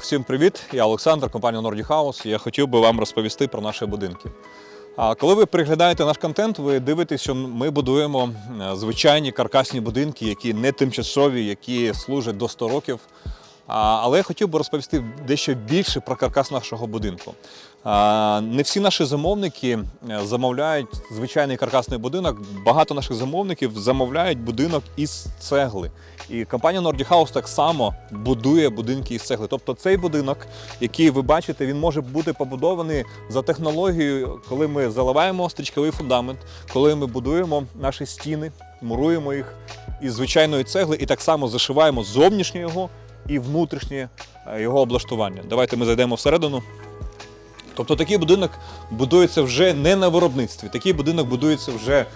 Всім привіт! Я Олександр, компанія Nordic House. Я хотів би вам розповісти про наші будинки. А коли ви приглядаєте наш контент, ви дивитесь, що ми будуємо е, звичайні каркасні будинки, які не тимчасові, які служать до 100 років. Але я хотів би розповісти дещо більше про каркас нашого будинку. Не всі наші замовники е, замовляють звичайний каркасний будинок. Багато наших замовників замовляють будинок із цегли. І компанія Nordic House так само будує будинки із цегли. Тобто цей будинок, який ви бачите, він може бути побудований за технологією, коли ми заливаємо стрічковий фундамент, коли ми будуємо наші стіни, муруємо їх із звичайної цегли і так само зашиваємо зовнішнє його і внутрішнє е, його облаштування. Давайте ми зайдемо всередину. Тобто такий будинок будується вже не на виробництві. Такий будинок будується вже е,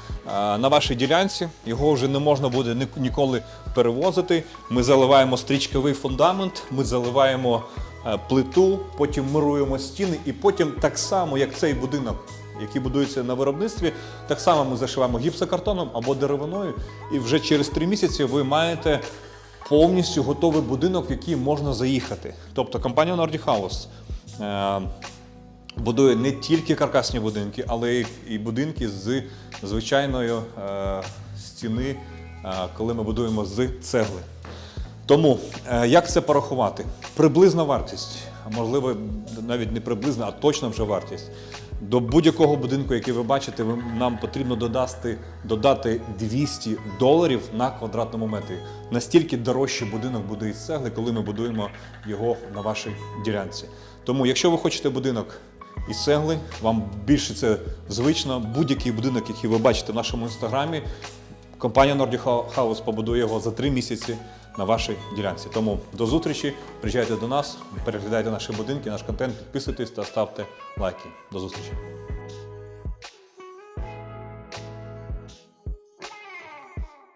на вашій ділянці. Його вже не можна буде ніколи перевозити. Ми заливаємо стрічковий фундамент, ми заливаємо е, плиту, потім мируємо стіни, і потім так само, як цей будинок, який будується на виробництві, так само ми зашиваємо гіпсокартоном або деревиною, і вже через три місяці ви маєте повністю готовий будинок, в який можна заїхати. Тобто компанія Nordic House е, будує не тільки каркасні будинки, але і будинки з звичайної е, стіни, е, коли ми будуємо з цегли. Тому як це порахувати? Приблизна вартість, а можливо, навіть не приблизна, а точна вже вартість. До будь-якого будинку, який ви бачите, нам потрібно додати, додати 200 доларів на квадратному метрі. Настільки дорожчий будинок буде із цегли, коли ми будуємо його на вашій ділянці. Тому, якщо ви хочете будинок із цегли, вам більше це звично. Будь-який будинок, який ви бачите в нашому інстаграмі, Компанія Nordic House побудує його за три місяці на вашій ділянці. Тому до зустрічі, приїжджайте до нас, переглядайте наші будинки, наш контент, підписуйтесь та ставте лайки. До зустрічі.